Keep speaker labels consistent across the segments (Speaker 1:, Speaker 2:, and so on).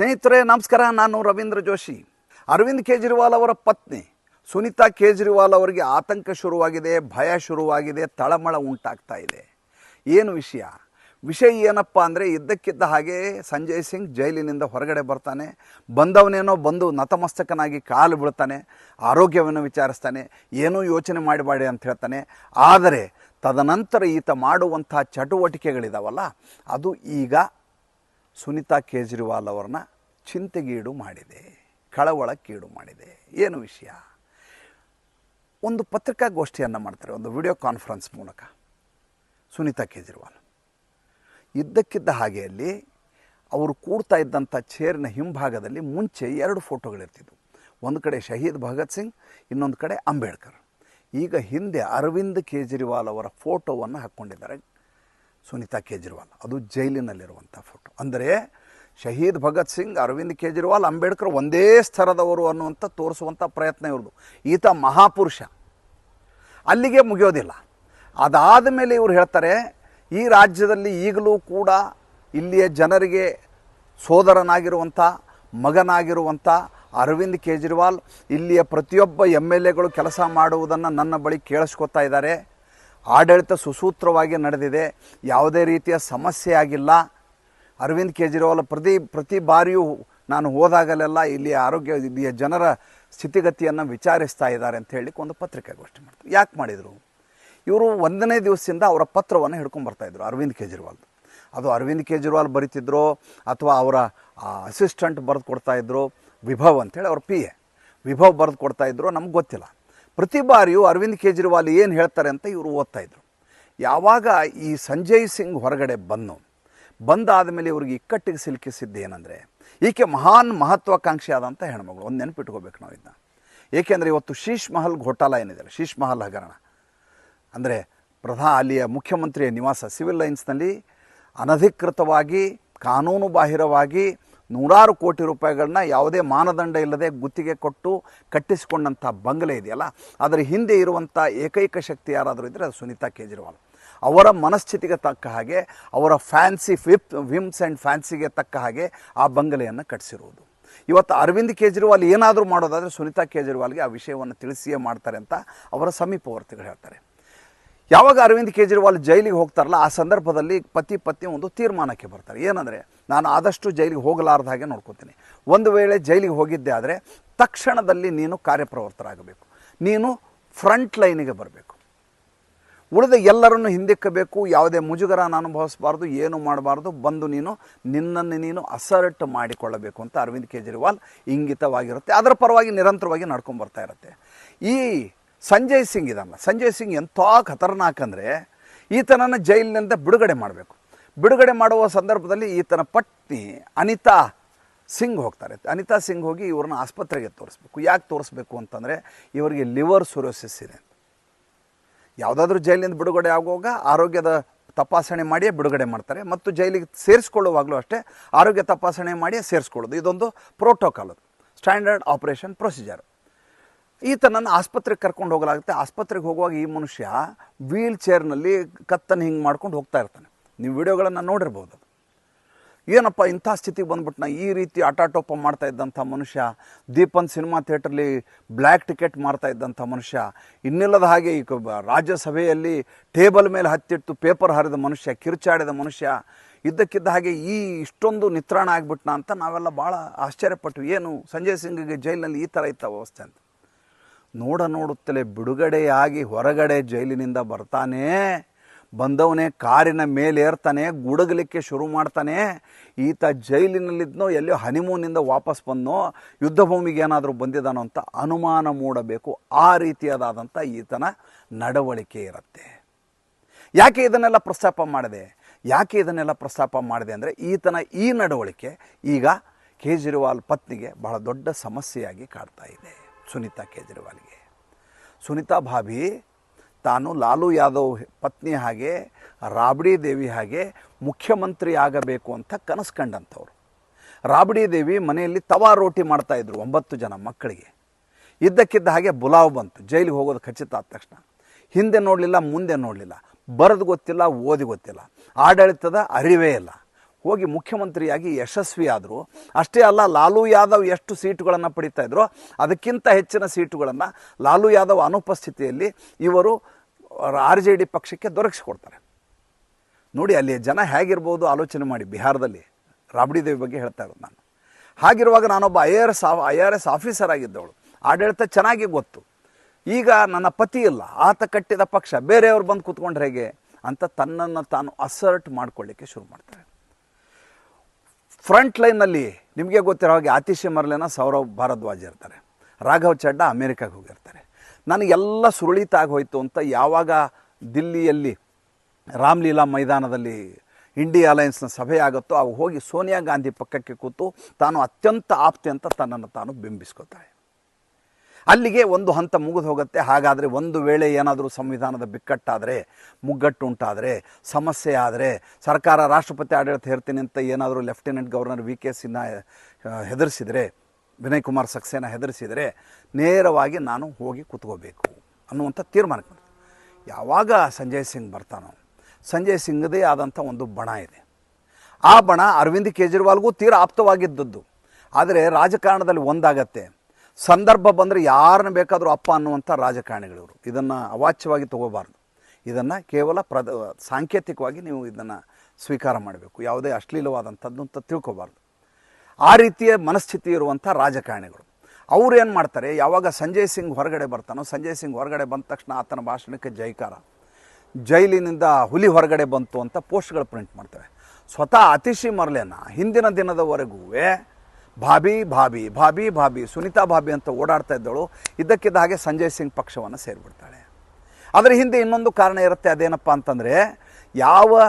Speaker 1: ಸ್ನೇಹಿತರೆ, ನಮಸ್ಕಾರ. ನಾನು ರವೀಂದ್ರ ಜೋಶಿ. ಅರವಿಂದ್ ಕೇಜ್ರಿವಾಲ್ ಅವರ ಪತ್ನಿ ಸುನೀತಾ ಕೇಜ್ರಿವಾಲ್ ಅವರಿಗೆ ಆತಂಕ ಶುರುವಾಗಿದೆ, ಭಯ ಶುರುವಾಗಿದೆ, ತಳಮಳ ಉಂಟಾಗ್ತಾ ಇದೆ. ಏನು ವಿಷಯ? ವಿಷಯ ಏನಪ್ಪ ಅಂದರೆ, ಇದ್ದಕ್ಕಿದ್ದ ಹಾಗೆ ಸಂಜಯ್ ಸಿಂಗ್ ಜೈಲಿನಿಂದ ಹೊರಗಡೆ ಬರ್ತಾನೆ. ಬಂದವನೇನೋ ಬಂದು ನತಮಸ್ತಕನಾಗಿ ಕಾಲು ಬೀಳ್ತಾನೆ, ಆರೋಗ್ಯವನ್ನು ವಿಚಾರಿಸ್ತಾನೆ, ಏನೂ ಯೋಚನೆ ಮಾಡಬೇಡಿ ಅಂತ ಹೇಳ್ತಾನೆ. ಆದರೆ ತದನಂತರ ಈತ ಮಾಡುವಂಥ ಚಟುವಟಿಕೆಗಳಿದಾವಲ್ಲ, ಅದು ಈಗ ಸುನೀತಾ ಕೇಜ್ರಿವಾಲ್ ಅವ್ರನ್ನ ಚಿಂತೆಗೀಡು ಮಾಡಿದೆ, ಕಳವಳಕ್ಕೀಡು ಮಾಡಿದೆ. ಏನು ವಿಷಯ? ಒಂದು ಪತ್ರಿಕಾಗೋಷ್ಠಿಯನ್ನು ಮಾಡ್ತಾರೆ, ಒಂದು ವಿಡಿಯೋ ಕಾನ್ಫರೆನ್ಸ್ ಮೂಲಕ ಸುನಿತಾ ಕೇಜ್ರಿವಾಲ್. ಇದ್ದಕ್ಕಿದ್ದ ಹಾಗೆ ಅಲ್ಲಿ ಅವರು ಕೂಡ್ತಾ ಇದ್ದಂಥ ಚೇರಿನ ಹಿಂಭಾಗದಲ್ಲಿ ಮುಂಚೆ ಎರಡು ಫೋಟೋಗಳಿರ್ತಿದ್ವು. ಒಂದು ಕಡೆ ಶಹೀದ್ ಭಗತ್ ಸಿಂಗ್, ಇನ್ನೊಂದು ಕಡೆ ಅಂಬೇಡ್ಕರ್. ಈಗ ಹಿಂದೆ ಅರವಿಂದ್ ಕೇಜ್ರಿವಾಲ್ ಅವರ ಫೋಟೋವನ್ನು ಹಾಕ್ಕೊಂಡಿದ್ದಾರೆ. ಸುನೀತಾ ಕೇಜ್ರಿವಾಲ್. ಅದು ಜೈಲಿನಲ್ಲಿರುವಂಥ ಫೋಟೋ. ಅಂದರೆ ಶಹೀದ್ ಭಗತ್ ಸಿಂಗ್, ಅರವಿಂದ್ ಕೇಜ್ರಿವಾಲ್, ಅಂಬೇಡ್ಕರ್ ಒಂದೇ ಸ್ತರದವರು ಅನ್ನುವಂಥ ತೋರಿಸುವಂಥ ಪ್ರಯತ್ನ ಇವ್ರದ್ದು. ಈತ ಮಹಾಪುರುಷ. ಅಲ್ಲಿಗೆ ಮುಗಿಯೋದಿಲ್ಲ. ಅದಾದ ಮೇಲೆ ಇವರು ಹೇಳ್ತಾರೆ, ಈ ರಾಜ್ಯದಲ್ಲಿ ಈಗಲೂ ಕೂಡ ಇಲ್ಲಿಯ ಜನರಿಗೆ ಸೋದರನಾಗಿರುವಂಥ, ಮಗನಾಗಿರುವಂಥ ಅರವಿಂದ್ ಕೇಜ್ರಿವಾಲ್, ಇಲ್ಲಿಯ ಪ್ರತಿಯೊಬ್ಬ ಎಂ ಎಲ್ ಎಗಳು ಕೆಲಸ ಮಾಡುವುದನ್ನು ನನ್ನ ಬಳಿ ಕೇಳಿಸ್ಕೊತಾ ಇದ್ದಾರೆ. ಆಡಳಿತ ಸುಸೂತ್ರವಾಗಿ ನಡೆದಿದೆ. ಯಾವುದೇ ರೀತಿಯ ಸಮಸ್ಯೆ ಆಗಿಲ್ಲ. ಅರವಿಂದ್ ಕೇಜ್ರಿವಾಲ್ ಪ್ರತಿ ಪ್ರತಿ ಬಾರಿಯೂ ನಾನು ಹೋದಾಗಲೆಲ್ಲ ಇಲ್ಲಿಯ ಆರೋಗ್ಯ, ಇಲ್ಲಿಯ ಜನರ ಸ್ಥಿತಿಗತಿಯನ್ನು ವಿಚಾರಿಸ್ತಾ ಇದ್ದಾರೆ ಅಂತ ಹೇಳಿ ಒಂದು ಪತ್ರಿಕಾಗೋಷ್ಠಿ ಮಾಡ್ತಾರೆ ಯಾಕೆ ಮಾಡಿದರು? ಇವರು ಒಂದನೇ ದಿವಸದಿಂದ ಅವರ ಪತ್ರವನ್ನು ಹಿಡ್ಕೊಂಡು ಬರ್ತಾಯಿದ್ರು ಅರವಿಂದ್ ಕೇಜ್ರಿವಾಲ್. ಅದು ಅರವಿಂದ್ ಕೇಜ್ರಿವಾಲ್ ಬರಿತಿದ್ರು ಅಥವಾ ಅವರ ಅಸಿಸ್ಟೆಂಟ್ ಬರೆದು ಕೊಡ್ತಾಯಿದ್ರು ವಿಭವ್ ಅಂತೇಳಿ ಅವ್ರ ಪಿ ಎ ವಿಭವ್ ಬರೆದು ಕೊಡ್ತಾಯಿದ್ರು ನಮ್ಗೆ ಗೊತ್ತಿಲ್ಲ. ಪ್ರತಿ ಬಾರಿಯೂ ಅರವಿಂದ್ ಕೇಜ್ರಿವಾಲ್ ಏನು ಹೇಳ್ತಾರೆ ಅಂತ ಇವರು ಓದ್ತಾ ಇದ್ರು. ಯಾವಾಗ ಈ ಸಂಜಯ್ ಸಿಂಗ್ ಹೊರಗಡೆ ಬಂದು ಬಂದಾದ ಮೇಲೆ ಇವ್ರಿಗೆ ಇಕ್ಕಟ್ಟಿಗೆ ಸಿಲುಕಿಸಿದ್ದು ಏನಂದರೆ, ಈಕೆ ಮಹಾನ್ ಮಹತ್ವಾಕಾಂಕ್ಷಿ ಆದಂಥ ಹೆಣ್ಮಗಳು. ಒಂದು ನೆನಪಿಟ್ಕೋಬೇಕು ನಾವು ಇದನ್ನ ಏಕೆಂದರೆ ಇವತ್ತು ಶೀಶ್ ಮಹಲ್ ಘೋಟಾಲ ಏನಿದೆ, ಶೀಶ್ ಮಹಲ್ ಹಗರಣ. ಅಂದರೆ ಪ್ರಧಾ ಅಲ್ಲಿಯ ಮುಖ್ಯಮಂತ್ರಿಯ ನಿವಾಸ ಸಿವಿಲ್ ಲೈನ್ಸ್ನಲ್ಲಿ ಅನಧಿಕೃತವಾಗಿ, ಕಾನೂನು ಬಾಹಿರವಾಗಿ ನೂರಾರು ಕೋಟಿ ರೂಪಾಯಿಗಳನ್ನ ಯಾವುದೇ ಮಾನದಂಡ ಇಲ್ಲದೆ ಗುತ್ತಿಗೆ ಕೊಟ್ಟು ಕಟ್ಟಿಸಿಕೊಂಡಂಥ ಬಂಗಲೆ ಇದೆಯಲ್ಲ, ಅದರ ಹಿಂದೆ ಇರುವಂಥ ಏಕೈಕ ಶಕ್ತಿ ಯಾರಾದರೂ ಇದ್ದರೆ ಅದು ಸುನೀತಾ ಕೇಜ್ರಿವಾಲ್. ಅವರ ಮನಸ್ಥಿತಿಗೆ ತಕ್ಕ ಹಾಗೆ, ಅವರ ಫ್ಯಾನ್ಸಿ ವಿಪ್, ವಿಮ್ಸ್ ಆ್ಯಂಡ್ ಫ್ಯಾನ್ಸಿಗೆ ತಕ್ಕ ಹಾಗೆ ಆ ಬಂಗಲೆಯನ್ನು ಕಟ್ಟಿಸಿರುವುದು ಇವತ್ತು ಅರವಿಂದ್ ಕೇಜ್ರಿವಾಲ್ ಏನಾದರೂ ಮಾಡೋದಾದರೆ ಸುನೀತಾ ಕೇಜ್ರಿವಾಲ್ಗೆ ಆ ವಿಷಯವನ್ನು ತಿಳಿಸಿಯೇ ಮಾಡ್ತಾರೆ ಅಂತ ಅವರ ಸಮೀಪವರ್ತಿಗಳು ಹೇಳ್ತಾರೆ. ಯಾವಾಗ ಅರವಿಂದ್ ಕೇಜ್ರಿವಾಲ್ ಜೈಲಿಗೆ ಹೋಗ್ತಾರಲ್ಲ, ಆ ಸಂದರ್ಭದಲ್ಲಿ ಪತಿ ಪತ್ನಿ ಒಂದು ತೀರ್ಮಾನಕ್ಕೆ ಬರ್ತಾರೆ. ಏನಂದರೆ, ನಾನು ಆದಷ್ಟು ಜೈಲಿಗೆ ಹೋಗಲಾರ್ದ ಹಾಗೆ ನೋಡ್ಕೊತೀನಿ. ಒಂದು ವೇಳೆ ಜೈಲಿಗೆ ಹೋಗಿದ್ದೆ ಆದರೆ ತಕ್ಷಣದಲ್ಲಿ ನೀನು ಕಾರ್ಯಪ್ರವೃತ್ತರಾಗಬೇಕು ನೀನು ಫ್ರಂಟ್ ಲೈನಿಗೆ ಬರಬೇಕು. ಉಳಿದ ಎಲ್ಲರನ್ನು ಹಿಂದಿಕ್ಕಬೇಕು, ಯಾವುದೇ ಮುಜುಗರನ ಅನುಭವಿಸಬಾರ್ದು, ಏನು ಮಾಡಬಾರ್ದು, ಬಂದು ನೀನು ನಿನ್ನನ್ನು ನೀನು ಅಸರ್ಟ್ ಮಾಡಿಕೊಳ್ಳಬೇಕು ಅಂತ ಅರವಿಂದ್ ಕೇಜ್ರಿವಾಲ್ ಇಂಗಿತವಾಗಿರುತ್ತೆ. ಅದರ ಪರವಾಗಿ ನಿರಂತರವಾಗಿ ನಡ್ಕೊಂಡು ಬರ್ತಾ ಇರುತ್ತೆ. ಈ ಸಂಜಯ್ ಸಿಂಗ್ ಇದಲ್ಲ ಸಂಜಯ್ ಸಿಂಗ್ ಎಂಥ ಖತರ್ನಾಕ್ ಅಂದರೆ ಈತನನ್ನು ಜೈಲಿನಿಂದ ಬಿಡುಗಡೆ ಮಾಡಬೇಕು. ಬಿಡುಗಡೆ ಮಾಡುವ ಸಂದರ್ಭದಲ್ಲಿ ಈತನ ಪತ್ನಿ ಅನಿತಾ ಸಿಂಗ್ ಹೋಗ್ತಾರೆ. ಅನಿತಾ ಸಿಂಗ್ ಹೋಗಿ ಇವ್ರನ್ನ ಆಸ್ಪತ್ರೆಗೆ ತೋರಿಸ್ಬೇಕು. ಯಾಕೆ ತೋರಿಸ್ಬೇಕು ಅಂತಂದರೆ ಇವರಿಗೆ ಲಿವರ್ ಸುರೋಸಿಸ್ ಇದೆ ಯಾವುದಾದ್ರೂ ಜೈಲಿನಿಂದ ಬಿಡುಗಡೆ ಆಗುವಾಗ ಆರೋಗ್ಯದ ತಪಾಸಣೆ ಮಾಡಿಯೇ ಬಿಡುಗಡೆ ಮಾಡ್ತಾರೆ ಮತ್ತು ಜೈಲಿಗೆ ಸೇರಿಸ್ಕೊಳ್ಳುವಾಗಲೂ ಅಷ್ಟೇ ಆರೋಗ್ಯ ತಪಾಸಣೆ ಮಾಡಿಯೇ ಸೇರಿಸ್ಕೊಳ್ಳೋದು. ಇದೊಂದು ಪ್ರೋಟೋಕಾಲ್ ಸ್ಟ್ಯಾಂಡರ್ಡ್ ಆಪರೇಷನ್ ಪ್ರೊಸೀಜರ್ ಈತನನ್ನು ಆಸ್ಪತ್ರೆಗೆ ಕರ್ಕೊಂಡು ಹೋಗಲಾಗುತ್ತೆ. ಆಸ್ಪತ್ರೆಗೆ ಹೋಗುವಾಗ ಈ ಮನುಷ್ಯ ವೀಲ್ ಚೇರ್ನಲ್ಲಿ ಕತ್ತನ್ನು ಹಿಂಗೆ ಮಾಡ್ಕೊಂಡು ಹೋಗ್ತಾ ಇರ್ತಾನೆ. ನೀವು ವಿಡಿಯೋಗಳನ್ನು ನೋಡಿರ್ಬೋದು. ಏನಪ್ಪ ಇಂಥ ಸ್ಥಿತಿಗೆ ಬಂದ್ಬಿಟ್ನ? ಈ ರೀತಿ ಆಟಾಟೋಪ ಮಾಡ್ತಾ ಇದ್ದಂಥ ಮನುಷ್ಯ, ದೀಪನ್ ಸಿನಿಮಾ ಥಿಯೇಟ್ರಲ್ಲಿ ಬ್ಲ್ಯಾಕ್ ಟಿಕೆಟ್ ಮಾರ್ತಾ ಇದ್ದಂಥ ಮನುಷ್ಯ, ಇನ್ನಿಲ್ಲದ ಹಾಗೆ ಈ ರಾಜ್ಯಸಭೆಯಲ್ಲಿ ಟೇಬಲ್ ಮೇಲೆ ಹತ್ತಿಟ್ಟು ಪೇಪರ್ ಹರಿದ ಮನುಷ್ಯ, ಕಿರುಚಾಡಿದ ಮನುಷ್ಯ, ಇದ್ದಕ್ಕಿದ್ದ ಹಾಗೆ ಈ ಇಷ್ಟೊಂದು ನಿತ್ರಾಣ ಆಗಿಬಿಟ್ನಾ ಅಂತ ನಾವೆಲ್ಲ ಭಾಳ ಆಶ್ಚರ್ಯಪಟ್ಟು, ಏನು ಸಂಜಯ್ ಸಿಂಗ್ಗೆ ಜೈಲಿನಲ್ಲಿ ಈ ಥರ ಇತ್ತ ವ್ಯವಸ್ಥೆ ಅಂತ. ನೋಡ ನೋಡುತ್ತಲೇ ಬಿಡುಗಡೆಯಾಗಿ ಹೊರಗಡೆ ಜೈಲಿನಿಂದ ಬರ್ತಾನೆ. ಬಂದವನೇ ಕಾರಿನ ಮೇಲೆ ಏರ್ತಾನೆ, ಗುಡುಗಲಿಕ್ಕೆ ಶುರು ಮಾಡ್ತಾನೆ. ಈತ ಜೈಲಿನಲ್ಲಿದ್ನೋ ಎಲ್ಲೋ ಹನಿಮೂನಿಂದ ವಾಪಸ್ ಬಂದನೋ, ಯುದ್ಧ ಭೂಮಿಗೆ ಏನಾದರೂ ಬಂದಿದ್ದಾನೋ ಅಂತ ಅನುಮಾನ ಮೂಡಬೇಕು. ಆ ರೀತಿಯಾದಂಥ ಈತನ ನಡವಳಿಕೆ ಇರುತ್ತೆ. ಯಾಕೆ ಇದನ್ನೆಲ್ಲ ಪ್ರಸ್ತಾಪ ಮಾಡಿದೆ? ಯಾಕೆ ಇದನ್ನೆಲ್ಲ ಪ್ರಸ್ತಾಪ ಮಾಡಿದೆ ಅಂದರೆ ಈತನ ಈ ನಡವಳಿಕೆ ಈಗ ಕೇಜ್ರಿವಾಲ್ ಪತ್ನಿಗೆ ಬಹಳ ದೊಡ್ಡ ಸಮಸ್ಯೆಯಾಗಿ ಕಾಡ್ತಾ ಇದೆ. ಸುನೀತಾ ಕೇಜ್ರಿವಾಲ್ಗೆ. ಸುನೀತಾ ಭಾಬಿ ತಾನು ಲಾಲು ಯಾದವ್ ಪತ್ನಿ ಹಾಗೆ, ರಾಬಡಿ ದೇವಿ ಹಾಗೆ ಮುಖ್ಯಮಂತ್ರಿ ಆಗಬೇಕು ಅಂತ ಕನಸು ಕಂಡಂಥವ್ರು ರಾಬಡಿ ದೇವಿ ಮನೆಯಲ್ಲಿ ತವಾ ರೋಟಿ ಮಾಡ್ತಾಯಿದ್ರು ಒಂಬತ್ತು ಜನ ಮಕ್ಕಳಿಗೆ. ಇದ್ದಕ್ಕಿದ್ದ ಹಾಗೆ ಬುಲಾವ್ ಬಂತು, ಜೈಲಿಗೆ ಹೋಗೋದು ಖಚಿತ ಆದ ತಕ್ಷಣ. ಹಿಂದೆ ನೋಡಲಿಲ್ಲ, ಮುಂದೆ ನೋಡಲಿಲ್ಲ. ಬರೆದು ಗೊತ್ತಿಲ್ಲ, ಓದಿ ಗೊತ್ತಿಲ್ಲ. ಆಡಳಿತದ ಅರಿವೇ ಇಲ್ಲ. ಹೋಗಿ ಮುಖ್ಯಮಂತ್ರಿಯಾಗಿ ಯಶಸ್ವಿ ಆದರು ಅಷ್ಟೇ ಅಲ್ಲ, ಲಾಲು ಯಾದವ್ ಎಷ್ಟು ಸೀಟುಗಳನ್ನು ಪಡಿತಾ ಇದ್ರೋ, ಅದಕ್ಕಿಂತ ಹೆಚ್ಚಿನ ಸೀಟುಗಳನ್ನು ಲಾಲು ಯಾದವ್ ಅನುಪಸ್ಥಿತಿಯಲ್ಲಿ ಇವರು ಆರ್ ಜೆ ಡಿ ಪಕ್ಷಕ್ಕೆ ದೊರಕಿಸಿಕೊಡ್ತಾರೆ. ನೋಡಿ, ಅಲ್ಲಿ ಜನ ಹೇಗಿರ್ಬೋದು ಆಲೋಚನೆ ಮಾಡಿ ಬಿಹಾರದಲ್ಲಿ. ರಾಬಡಿ ದೇವಿ ಬಗ್ಗೆ ಹೇಳ್ತಾ ಇರೋದು ನಾನು. ಹಾಗಿರುವಾಗ ನಾನೊಬ್ಬ I R S I R S officer ಆಗಿದ್ದವಳು. ಆಡಳಿತ ಚೆನ್ನಾಗಿ ಗೊತ್ತು. ಈಗ ನನ್ನ ಪತಿ ಇಲ್ಲ. ಆತ ಕಟ್ಟಿದ ಪಕ್ಷ, ಬೇರೆಯವ್ರು ಬಂದು ಕೂತ್ಕೊಂಡ್ರೆ ಹೇಗೆ ಅಂತ ತನ್ನನ್ನು ತಾನು ಅಸರ್ಟ್ ಮಾಡ್ಕೊಳ್ಳಿಕ್ಕೆ ಶುರು ಮಾಡ್ತಾರೆ. ಫ್ರಂಟ್ ಲೈನಲ್ಲಿ ನಿಮಗೆ ಗೊತ್ತಿರೋ ಹಾಗೆ ಆತಿಶಿ ಮರ್ಲೆನ ಸೌರವ್ ಭಾರದ್ವಾಜ್ ಇರ್ತಾರೆ. ರಾಘವ್ ಚಡ್ಡಾ ಅಮೇರಿಕಾಗೆ ಹೋಗಿರ್ತಾರೆ. ನನಗೆಲ್ಲ ಸುರುಳಿತಾಗಿ ಹೋಯಿತು ಅಂತ ಯಾವಾಗ ದಿಲ್ಲಿಯಲ್ಲಿ ರಾಮ್ಲೀಲಾ ಮೈದಾನದಲ್ಲಿ ಇಂಡಿಯಾ ಅಲಯನ್ಸ್ನ ಸಭೆ ಆಗುತ್ತೋ ಅವು ಹೋಗಿ ಸೋನಿಯಾ ಗಾಂಧಿ ಪಕ್ಕಕ್ಕೆ ಕೂತು ತಾನು ಅತ್ಯಂತ ಆಪ್ತೆ ಅಂತ ತನ್ನನ್ನು ತಾನು ಬಿಂಬಿಸ್ಕೊತಾಳೆ ಅಲ್ಲಿಗೆ ಒಂದು ಹಂತ ಮುಗಿದು ಹೋಗುತ್ತೆ. ಹಾಗಾದರೆ ಒಂದು ವೇಳೆ ಏನಾದರೂ ಸಂವಿಧಾನದ ಬಿಕ್ಕಟ್ಟಾದರೆ ಮುಗ್ಗಟ್ಟು ಉಂಟಾದರೆ ಸಮಸ್ಯೆ ಆದರೆ, ಸರ್ಕಾರ ರಾಷ್ಟ್ರಪತಿ ಆಡಳಿತ ಹೇರ್ತೀನಿ ಅಂತ ಏನಾದರೂ lieutenant governor V K Sinha ಹೆದರಿಸಿದರೆ, Vinay Kumar Saxena ಹೆದರಿಸಿದರೆ ನೇರವಾಗಿ ನಾನು ಹೋಗಿ ಕೂತ್ಕೋಬೇಕು ಅನ್ನುವಂಥ ತೀರ್ಮಾನಕ್ಕೆ ಬಂತು ಯಾವಾಗ ಸಂಜಯ್ ಸಿಂಗ್ ಬರ್ತಾನೋ, ಸಂಜಯ್ ಸಿಂಗ್ದೇ ಆದಂಥ ಒಂದು ಬಣ ಇದೆ. ಆ ಬಣ ಅರವಿಂದ್ ಕೇಜ್ರಿವಾಲ್ಗೂ ತೀರಾ ಆಪ್ತವಾಗಿದ್ದದ್ದು. ಆದರೆ ರಾಜಕಾರಣದಲ್ಲಿ ಒಂದಾಗತ್ತೆ. ಸಂದರ್ಭ ಬಂದರೆ ಯಾರನ್ನ ಬೇಕಾದರೂ ಅಪ್ಪ ಅನ್ನುವಂಥ ರಾಜಕಾರಣಿಗಳಿವರು. ಇದನ್ನು ಅವಾಚ್ಯವಾಗಿ ತಗೋಬಾರ್ದು. ಇದನ್ನು ಕೇವಲ ಪ್ರದ, ಸಾಂಕೇತಿಕವಾಗಿ ನೀವು ಇದನ್ನು ಸ್ವೀಕಾರ ಮಾಡಬೇಕು. ಯಾವುದೇ ಅಶ್ಲೀಲವಾದಂಥದ್ದು ಅಂತ ತಿಳ್ಕೋಬಾರ್ದು. ಆ ರೀತಿಯ ಮನಸ್ಥಿತಿ ಇರುವಂಥ ರಾಜಕಾರಣಿಗಳು. ಅವ್ರು ಏನು ಮಾಡ್ತಾರೆ? ಯಾವಾಗ ಸಂಜಯ್ ಸಿಂಗ್ ಹೊರಗಡೆ ಬರ್ತಾನೋ, ಸಂಜಯ್ ಸಿಂಗ್ ಹೊರಗಡೆ ಬಂದ ತಕ್ಷಣ ಆತನ ಭಾಷಣಕ್ಕೆ ಜೈಕಾರ. ಜೈಲಿನಿಂದ ಹುಲಿ ಹೊರಗಡೆ ಬಂತು ಅಂತ ಪೋಸ್ಟ್ಗಳು ಪ್ರಿಂಟ್ ಮಾಡ್ತವೆ. ಸ್ವತಃ ಅತಿಶಿ ಮರ್ಲೆನ, ಹಿಂದಿನ ದಿನದವರೆಗೂ ಭಾಬಿ ಭಾಬಿ ಭಾಬಿ ಭಾಬಿ ಸುನೀತಾ ಭಾಬಿ ಅಂತ ಓಡಾಡ್ತಾ ಇದ್ದಳು ಇದ್ದಕ್ಕಿದ್ದ ಹಾಗೆ ಸಂಜಯ್ ಸಿಂಗ್ ಪಕ್ಷವನ್ನು ಸೇರಿಬಿಡ್ತಾಳೆ. ಅದರ ಹಿಂದೆ ಇನ್ನೊಂದು ಕಾರಣ ಇರುತ್ತೆ, ಅದೇನಪ್ಪ ಅಂತಂದರೆ ಯಾವ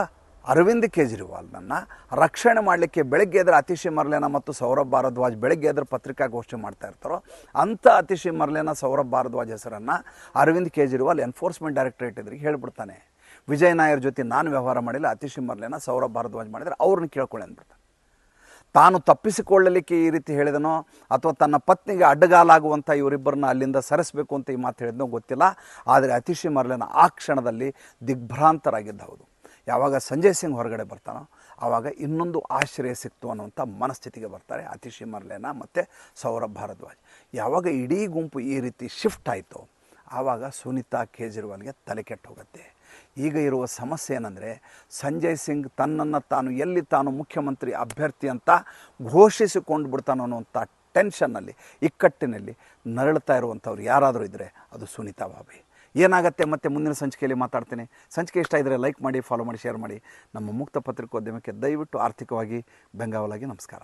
Speaker 1: ಅರವಿಂದ್ ಕೇಜ್ರಿವಾಲ್ನನ್ನು ರಕ್ಷಣೆ ಮಾಡಲಿಕ್ಕೆ ಬೆಳಗ್ಗೆ ಎದ್ರೆ ಅತಿಶಿ ಮರ್ಲೇನ ಮತ್ತು ಸೌರಭ್ ಭಾರದ್ವಾಜ್ ಬೆಳಗ್ಗೆ ಎದ್ರೆ ಪತ್ರಿಕಾಗೋಷ್ಠಿ ಮಾಡ್ತಾ ಇರ್ತಾರೋ, ಅಂಥ ಅತಿಶಿ ಮರ್ಲೆನ, ಸೌರಭ್ ಭಾರದ್ವಾಜ್ ಹೆಸರನ್ನು ಅರವಿಂದ್ ಕೇಜ್ರಿವಾಲ್ ಎನ್ಫೋರ್ಸ್ಮೆಂಟ್ ಡೈರೆಕ್ಟರೇಟ್ ಎದುರಿಗೆ ಹೇಳ್ಬಿಡ್ತಾನೆ. ವಿಜಯ್ ನಾಯರ್ ಜೊತೆ ನಾನು ವ್ಯವಹಾರ ಮಾಡಿಲ್ಲ, ಅತಿಶಿ ಮರ್ಲೆನ, ಸೌರಭ್ ಭಾರದ್ವಾಜ್ ಮಾಡಿದರೆ ಅವ್ರನ್ನ ಕೇಳ್ಕೊಳ್ಳಿ ಅಂದ್ಬಿಡ್ತಾನೆ. ತಾನು ತಪ್ಪಿಸಿಕೊಳ್ಳಲಿಕ್ಕೆ ಈ ರೀತಿ ಹೇಳಿದನೋ ಅಥವಾ ತನ್ನ ಪತ್ನಿಗೆ ಅಡ್ಡಗಾಲಾಗುವಂಥ ಇವರಿಬ್ಬರನ್ನ ಅಲ್ಲಿಂದ ಸರಿಸಬೇಕು ಅಂತ ಈ ಮಾತು ಹೇಳಿದ್ನೋ ಗೊತ್ತಿಲ್ಲ. ಆದರೆ ಅತಿಶಿ ಮರ್ಲೆನ ಆ ಕ್ಷಣದಲ್ಲಿ ದಿಗ್ಭ್ರಾಂತರಾಗಿದ್ದ ಹೌದು ಯಾವಾಗ ಸಂಜಯ್ ಸಿಂಗ್ ಹೊರಗಡೆ ಬರ್ತಾನೋ ಆವಾಗ ಇನ್ನೊಂದು ಆಶ್ರಯ ಸಿಕ್ತು ಅನ್ನುವಂಥ ಮನಸ್ಥಿತಿಗೆ ಬರ್ತಾರೆ ಅತಿಶಿ ಮರ್ಲೆನ ಮತ್ತು ಸೌರಭ್ ಭಾರದ್ವಾಜ್. ಯಾವಾಗ ಇಡೀ ಗುಂಪು ಈ ರೀತಿ ಶಿಫ್ಟ್ ಆಯಿತು ಆವಾಗ ಸುನೀತಾ ಕೇಜ್ರಿವಾಲ್ಗೆ ತಲೆ ಕೆಟ್ಟು ಹೋಗುತ್ತೆ. ಈಗ ಇರುವ ಸಮಸ್ಯೆ ಏನಂದರೆ, ಸಂಜಯ್ ಸಿಂಗ್ ತನ್ನನ್ನು ತಾನು ಎಲ್ಲಿ ತಾನು ಮುಖ್ಯಮಂತ್ರಿ ಅಭ್ಯರ್ಥಿ ಅಂತ ಘೋಷಿಸಿಕೊಂಡು ಬಿಡ್ತಾನೋ ಅನ್ನುವಂಥ ಟೆನ್ಷನ್ನಲ್ಲಿ, ಇಕ್ಕಟ್ಟಿನಲ್ಲಿ ನರಳುತ್ತಾ ಇರುವಂಥವ್ರು ಯಾರಾದರೂ ಇದ್ದರೆ ಅದು ಸುನೀತಾ ಬಾಬಿ. ಏನಾಗುತ್ತೆ ಮತ್ತೆ ಮುಂದಿನ ಸಂಚಿಕೆಯಲ್ಲಿ ಮಾತಾಡ್ತೀನಿ. ಸಂಚಿಕೆ ಇಷ್ಟ ಇದ್ದರೆ ಲೈಕ್ ಮಾಡಿ, ಫಾಲೋ ಮಾಡಿ, ಶೇರ್ ಮಾಡಿ. ನಮ್ಮ ಮುಕ್ತ ಪತ್ರಿಕೋದ್ಯಮಕ್ಕೆ ದಯವಿಟ್ಟು ಆರ್ಥಿಕವಾಗಿ ಬೆಂಗಾವಲಾಗಿ ನಮಸ್ಕಾರ.